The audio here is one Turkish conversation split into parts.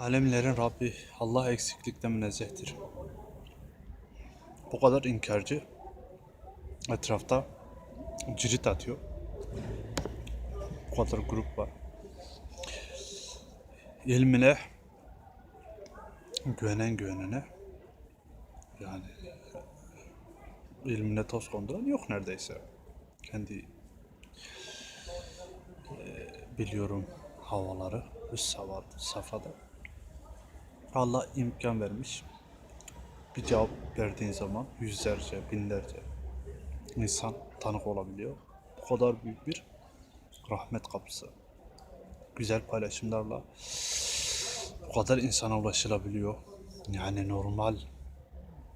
Alemlerin Rabbi Allah eksiklikten münezzehtir. Bu kadar inkarcı etrafta cirit atıyor. Bu kadar grup var. İlmine güvenen güvenene yani ilmine toz konduran yok neredeyse. Kendi eee, biliyorum havaları üst safhada. Allah imkan vermiş. Bir cevap verdiğin zaman yüzlerce, binlerce insan tanık olabiliyor. Bu kadar büyük bir rahmet kapısı. Güzel paylaşımlarla bu kadar insana ulaşılabiliyor. Yani normal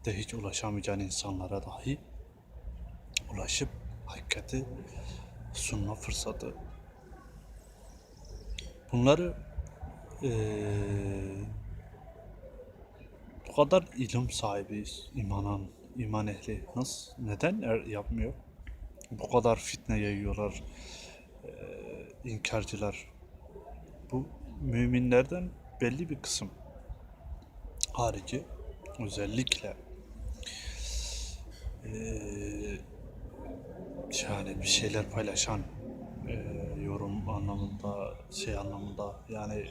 de hiç ulaşamayacağın insanlara dahi ulaşıp hakikati sunma fırsatı. Bunları eee bu kadar ilim sahibi, imanan, iman ehli nasıl, neden er- yapmıyor? Bu kadar fitne yayıyorlar, eee, inkarcılar. Bu müminlerden belli bir kısım harici özellikle eee, yani bir şeyler paylaşan eee, yorum anlamında şey anlamında yani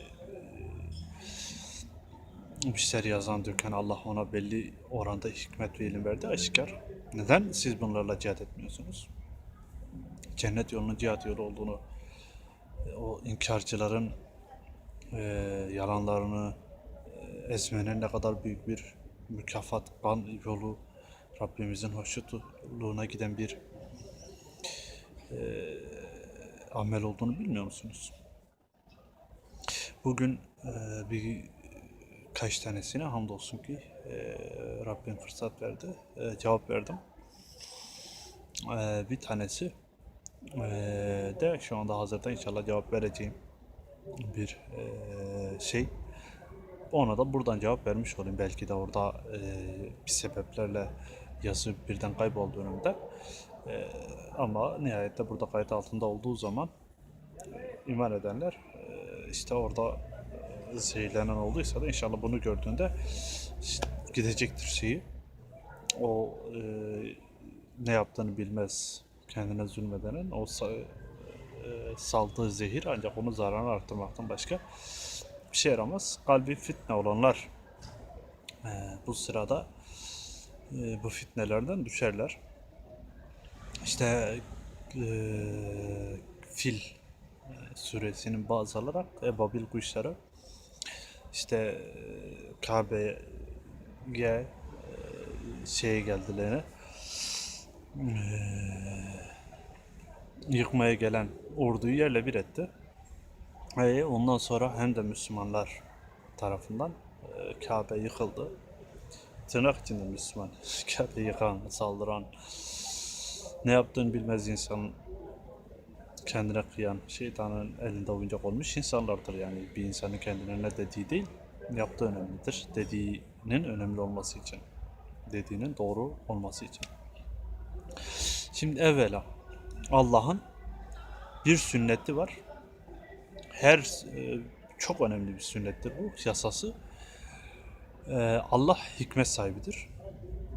bir şeyler yazan döken Allah ona belli oranda hikmet ve ilim verdi aşikar. Neden siz bunlarla cihat etmiyorsunuz? Cennet yolunun cihat yolu olduğunu e, o inkarcıların e, yalanlarını e, ezmenin ne kadar büyük bir mükafat ban yolu Rabbimizin hoşnutluğuna giden bir e, amel olduğunu bilmiyor musunuz? Bugün e, bir kaç tanesine hamdolsun ki e, Rabbim fırsat verdi. E, cevap verdim. E, bir tanesi e, de şu anda hazırda inşallah cevap vereceğim bir e, şey. Ona da buradan cevap vermiş olayım. Belki de orada e, bir sebeplerle yazı birden kayboldu önümde. E, ama nihayette burada kayıt altında olduğu zaman iman edenler e, işte orada zehirlenen olduysa da inşallah bunu gördüğünde gidecektir şeyi. O e, ne yaptığını bilmez kendine zulmedenin o e, saldığı zehir ancak onun zararını arttırmaktan başka bir şey yaramaz. Kalbi fitne olanlar e, bu sırada e, bu fitnelerden düşerler. İşte e, fil suresinin baz alarak ebabil kuşları işte Kabe'ye e, şeye geldiler e, yıkmaya gelen orduyu yerle bir etti. E, ondan sonra hem de Müslümanlar tarafından Kabe yıkıldı. Tırnak içinde Müslüman. Kabe yıkan, saldıran, ne yaptığını bilmez insanın kendine kıyan, şeytanın elinde oyuncak olmuş insanlardır yani. Bir insanın kendine ne dediği değil, yaptığı önemlidir. Dediğinin önemli olması için. Dediğinin doğru olması için. Şimdi evvela Allah'ın bir sünneti var. Her e, çok önemli bir sünnettir bu yasası. E, Allah hikmet sahibidir.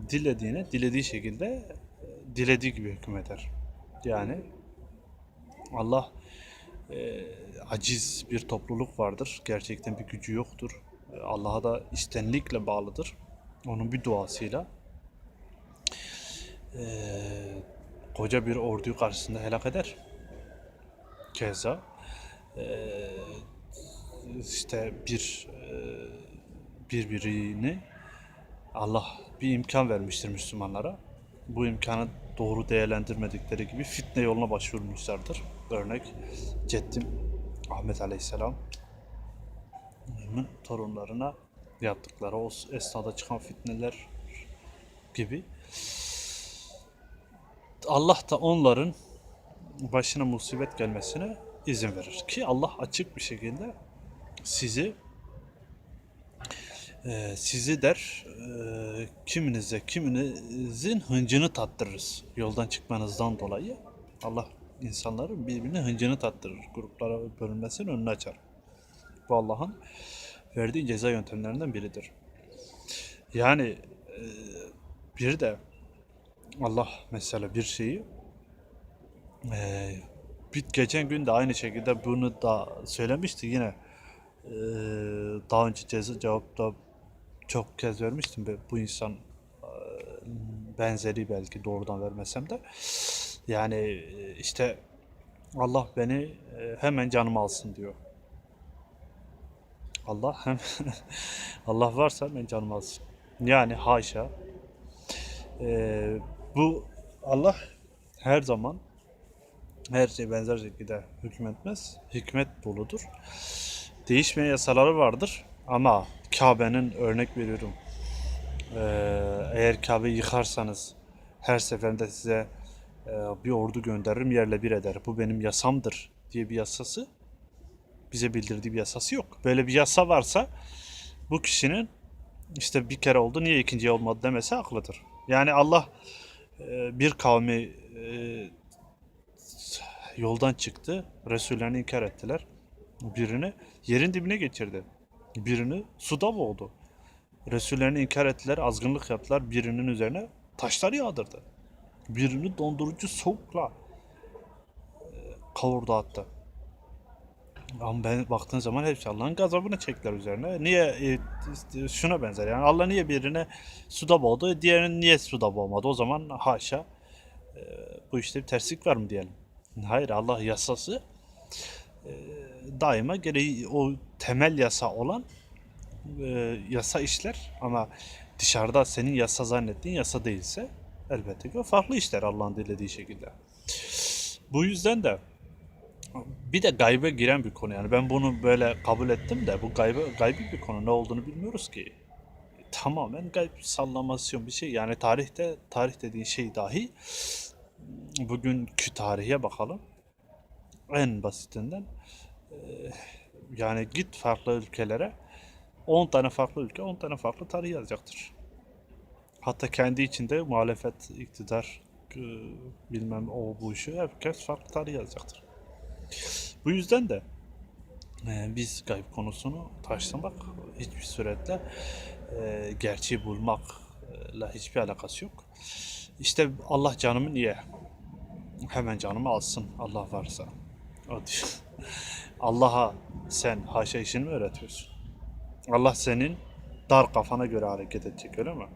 Dilediğine dilediği şekilde e, dilediği gibi hükmeder. Yani Allah e, aciz bir topluluk vardır. Gerçekten bir gücü yoktur. Allah'a da istenlikle bağlıdır. Onun bir duasıyla e, koca bir orduyu karşısında helak eder. Keza e, işte bir e, birbirini Allah bir imkan vermiştir Müslümanlara. Bu imkanı doğru değerlendirmedikleri gibi fitne yoluna başvurmuşlardır. Örnek Ceddim Ahmet Aleyhisselam'ın torunlarına yaptıkları o esnada çıkan fitneler gibi. Allah da onların başına musibet gelmesine izin verir. Ki Allah açık bir şekilde sizi ee, sizi der e, kiminize kiminizin hıncını tattırırız yoldan çıkmanızdan dolayı. Allah insanların birbirine hıncını tattırır. Gruplara bölünmesinin önünü açar. Bu Allah'ın verdiği ceza yöntemlerinden biridir. Yani e, bir de Allah mesela bir şeyi e, bir geçen gün de aynı şekilde bunu da söylemişti yine e, daha önce ceza cevapta çok kez vermiştim ve bu insan e, benzeri belki doğrudan vermesem de yani e, işte Allah beni e, hemen canıma alsın diyor. Allah hem Allah varsa hemen canımı alsın. Yani haşa. E, bu Allah her zaman her şey benzer şekilde hükmetmez. Hikmet doludur. Değişmeyen yasaları vardır ama Kabe'nin örnek veriyorum. Ee, eğer Kabe'yi yıkarsanız her seferinde size e, bir ordu gönderirim yerle bir eder. Bu benim yasamdır diye bir yasası bize bildirdiği bir yasası yok. Böyle bir yasa varsa bu kişinin işte bir kere oldu niye ikinciye olmadı demesi haklıdır. Yani Allah e, bir kavmi e, yoldan çıktı. Resullerini inkar ettiler. Birini yerin dibine geçirdi. Birini suda boğdu. Resullerini inkar ettiler, azgınlık yaptılar. Birinin üzerine taşlar yağdırdı. Birini dondurucu soğukla e, kavurdu hatta. Ama ben baktığın zaman hepsi Allah'ın gazabını çektiler üzerine. Niye e, şuna benzer yani Allah niye birine suda boğdu, diğerini niye suda boğmadı? O zaman haşa e, bu işte bir terslik var mı diyelim. Hayır Allah yasası e, daima gereği o temel yasa olan e, yasa işler ama dışarıda senin yasa zannettiğin yasa değilse elbette ki farklı işler Allah'ın dilediği şekilde. Bu yüzden de bir de gaybe giren bir konu yani ben bunu böyle kabul ettim de bu gaybe gaybi bir konu ne olduğunu bilmiyoruz ki. Tamamen gayb sallamasyon bir şey yani tarihte tarih dediğin şey dahi bugünkü tarihe bakalım. En basitinden yani git farklı ülkelere 10 tane farklı ülke 10 tane farklı tarih yazacaktır. Hatta kendi içinde muhalefet, iktidar, bilmem o bu işi herkes farklı tarih yazacaktır. Bu yüzden de biz gayb konusunu taşlamak hiçbir suretle e, gerçeği bulmakla hiçbir alakası yok. İşte Allah canımı niye? Hemen canımı alsın Allah varsa. Allah'a sen haşa işini mi öğretiyorsun? Allah senin dar kafana göre hareket edecek öyle mi?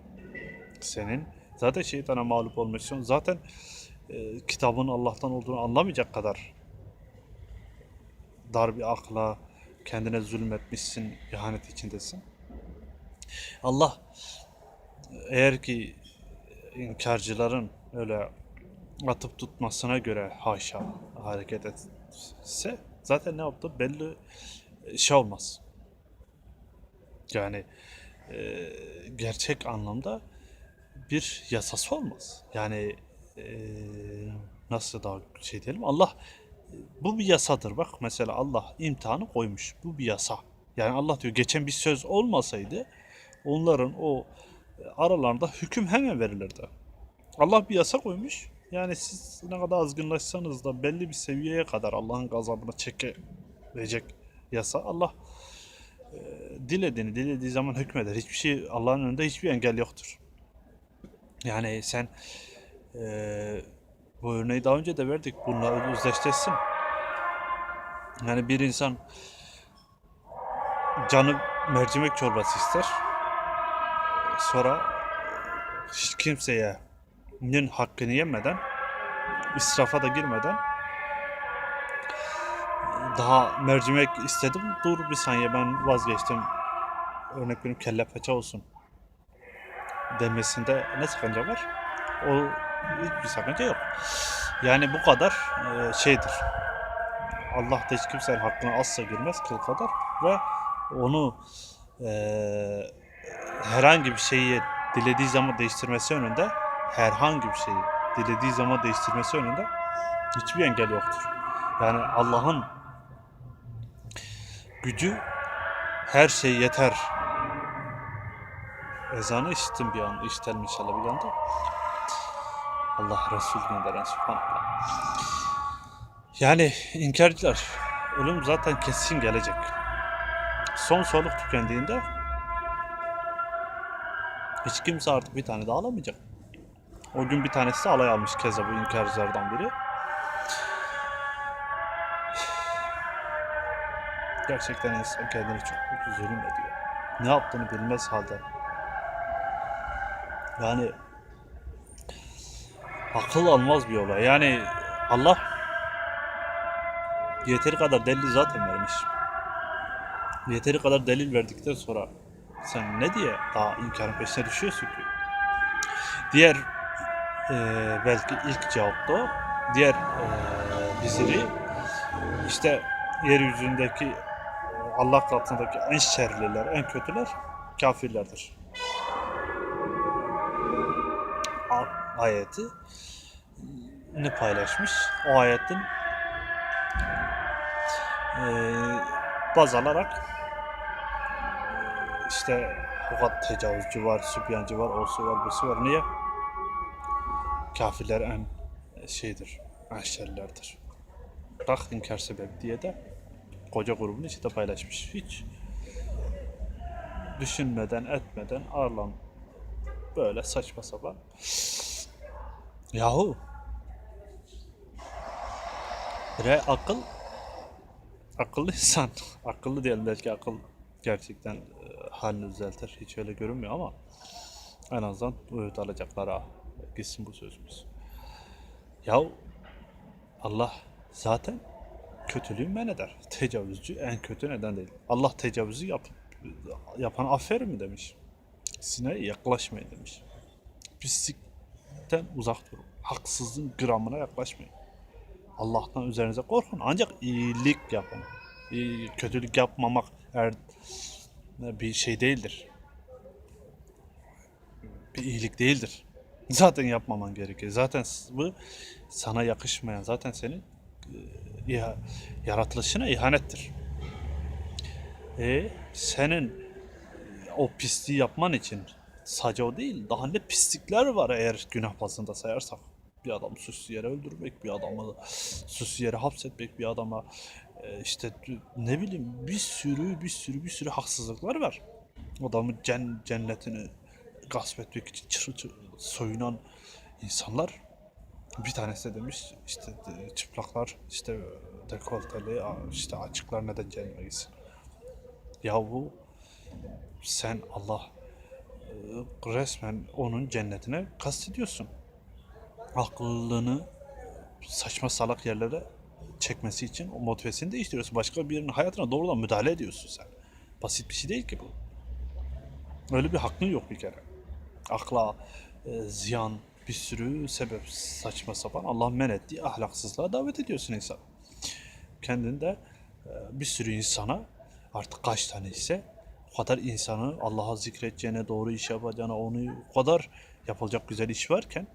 Senin zaten şeytana mağlup olmuşsun. Zaten e, kitabın Allah'tan olduğunu anlamayacak kadar dar bir akla kendine zulmetmişsin, ihanet içindesin. Allah eğer ki inkarcıların öyle atıp tutmasına göre haşa hareket etse zaten ne yaptı belli şey olmaz. Yani e, gerçek anlamda bir yasası olmaz. Yani e, nasıl daha şey diyelim Allah bu bir yasadır. Bak mesela Allah imtihanı koymuş. Bu bir yasa. Yani Allah diyor geçen bir söz olmasaydı onların o aralarında hüküm hemen verilirdi. Allah bir yasa koymuş. Yani siz ne kadar azgınlaşsanız da belli bir seviyeye kadar Allah'ın gazabına çekecek yasa Allah e, dilediğini dilediği zaman hükmeder. Hiçbir şey Allah'ın önünde hiçbir engel yoktur. Yani sen e, bu örneği daha önce de verdik. Bununla özdeşleşsin. Yani bir insan canı mercimek çorbası ister. Sonra hiç kimseye nin hakkını yemeden israfa da girmeden daha mercimek istedim. Dur bir saniye ben vazgeçtim. Örnek benim kelle paça olsun demesinde ne sakınca var? O hiçbir sakınca yok. Yani bu kadar e, şeydir. Allah da hiç kimsenin hakkına asla girmez kıl kadar ve onu e, herhangi bir şeyi dilediği zaman değiştirmesi önünde herhangi bir şeyi dilediği zaman değiştirmesi önünde hiçbir engel yoktur. Yani Allah'ın gücü her şey yeter. Ezanı işittim bir an, işitelim inşallah bir anda. Allah Resul gönderen subhanallah. Yani inkarcılar ölüm zaten kesin gelecek. son soluk tükendiğinde hiç kimse artık bir tane daha alamayacak. O gün bir tanesi alay almış keza bu inkarcılardan biri. Gerçekten insan kendini çok zulüm ediyor. Ne yaptığını bilmez halde. Yani akıl almaz bir olay. Yani Allah yeteri kadar delil zaten vermiş. Yeteri kadar delil verdikten sonra sen ne diye daha inkarın peşine düşüyorsun ki? Diğer eee, belki ilk cevap da o. Diğer eee bizleri işte yeryüzündeki Allah katındaki en şerliler, en kötüler kafirlerdir. Ayeti ne paylaşmış? O ayetin eee baz alarak işte kadar tecavüzcü var, sübyancı var, osu var, busu var. Niye? Kafirler en şeydir, en şerlerdir. Bak inkar sebep diye de koca grubun içinde paylaşmış. Hiç düşünmeden, etmeden arlan böyle saçma sapan. Yahu Re akıl akıllı insan. Akıllı diyelim belki akıl gerçekten e, halini düzeltir. Hiç öyle görünmüyor ama en azından öğüt alacaklara gitsin bu sözümüz. Yahu Allah zaten kötülüğü men eder. Tecavüzcü en kötü neden değil. Allah tecavüzü yap, yapan aferin mi demiş. Sineye yaklaşmayın demiş. Pislikten uzak durun. Haksızlığın gramına yaklaşmayın. Allah'tan üzerinize korkun. Ancak iyilik yapın. Kötülük yapmamak er, bir şey değildir. Bir iyilik değildir. Zaten yapmaman gerekir. Zaten bu sana yakışmayan, zaten senin e, iha- yaratılışına ihanettir. E senin o pisliği yapman için sadece o değil, daha ne pislikler var eğer günah bazında sayarsak. Bir adamı suçsuz yere öldürmek, bir adamı suçsuz yere hapsetmek, bir adama e, işte ne bileyim bir sürü bir sürü bir sürü haksızlıklar var. Adamı cen, cennetini gasp etmek için çır soyunan insanlar bir tanesi de demiş işte de- çıplaklar işte dekolteli işte açıklar neden cennete gitsin. Yahu sen Allah e, resmen onun cennetine kastediyorsun. Aklını saçma salak yerlere çekmesi için o motivesini değiştiriyorsun. Başka birinin hayatına doğrudan müdahale ediyorsun sen. Basit bir şey değil ki bu. Öyle bir hakkın yok bir kere. Akla e, ziyan bir sürü sebep saçma sapan Allah men ettiği ahlaksızlığa davet ediyorsun insan. Kendinde e, bir sürü insana artık kaç tane ise o kadar insanı Allah'a zikredeceğine, doğru iş yapacağına, onu o kadar yapılacak güzel iş varken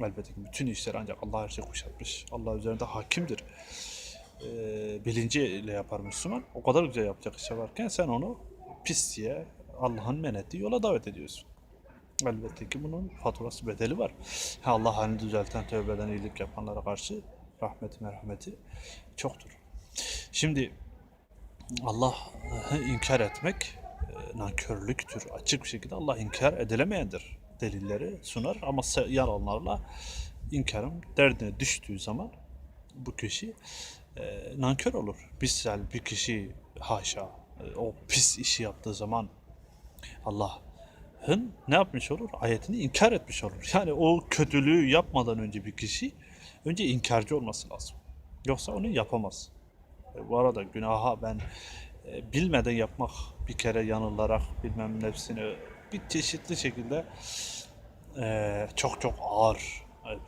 elbette ki bütün işler ancak Allah her şeyi kuşatmış. Allah üzerinde hakimdir. E, bilinciyle yapar Müslüman. O kadar güzel yapacak işler varken sen onu pisliğe, Allah'ın men yola davet ediyorsun. Elbette ki bunun faturası bedeli var. Allah halini düzelten, tövbe eden, iyilik yapanlara karşı rahmeti, merhameti çoktur. Şimdi Allah'ı inkar etmek e, nankörlüktür. Açık bir şekilde Allah inkar edilemeyendir. Delilleri sunar ama yalanlarla inkarın derdine düştüğü zaman bu kişi e, nankör olur. Misal bir kişi haşa e, o pis işi yaptığı zaman Allah'ın ne yapmış olur? Ayetini inkar etmiş olur. Yani o kötülüğü yapmadan önce bir kişi önce inkarcı olması lazım. Yoksa onu yapamaz. E, Bu arada günaha ben e, bilmeden yapmak bir kere yanılarak bilmem nefsini bir çeşitli şekilde e, çok çok ağır e,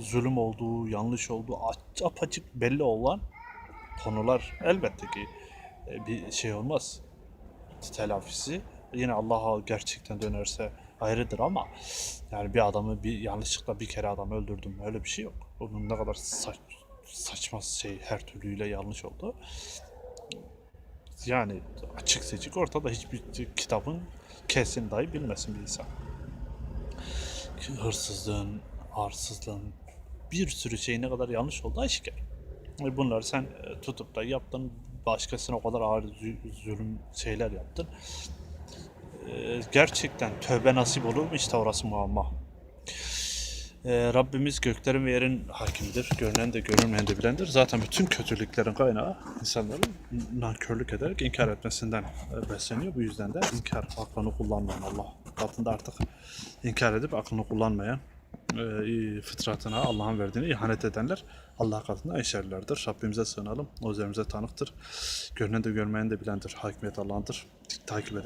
zulüm olduğu, yanlış olduğu aç- apaçık belli olan konular elbette ki e, bir şey olmaz. Telafisi yine Allah'a gerçekten dönerse ayrıdır ama yani bir adamı bir yanlışlıkla bir kere adam öldürdüm öyle bir şey yok. Onun ne kadar saç, saçma şey her türlüyle yanlış oldu. Yani açık seçik ortada hiçbir kitabın kesin dahi bilmesin bir insan. Hırsızlığın, arsızlığın bir sürü şey ne kadar yanlış oldu aşikar. E Bunları sen e, tutup da yaptın başkasına o kadar ağır zulüm şeyler yaptın. Ee, gerçekten tövbe nasip olur mu işte orası muamma. Ee, Rabbimiz göklerin ve yerin hakimidir. Görünen de görünmeyen de bilendir. Zaten bütün kötülüklerin kaynağı insanların nankörlük ederek inkar etmesinden e, besleniyor. Bu yüzden de inkar aklını kullanmayan Allah katında artık inkar edip aklını kullanmayan e, fıtratına Allah'ın verdiğini ihanet edenler Allah katında eşerlerdir. Rabbimize sığınalım. O üzerimize tanıktır. Görünen de görmeyen de bilendir. Hakimiyet Allah'ındır. Takip edin.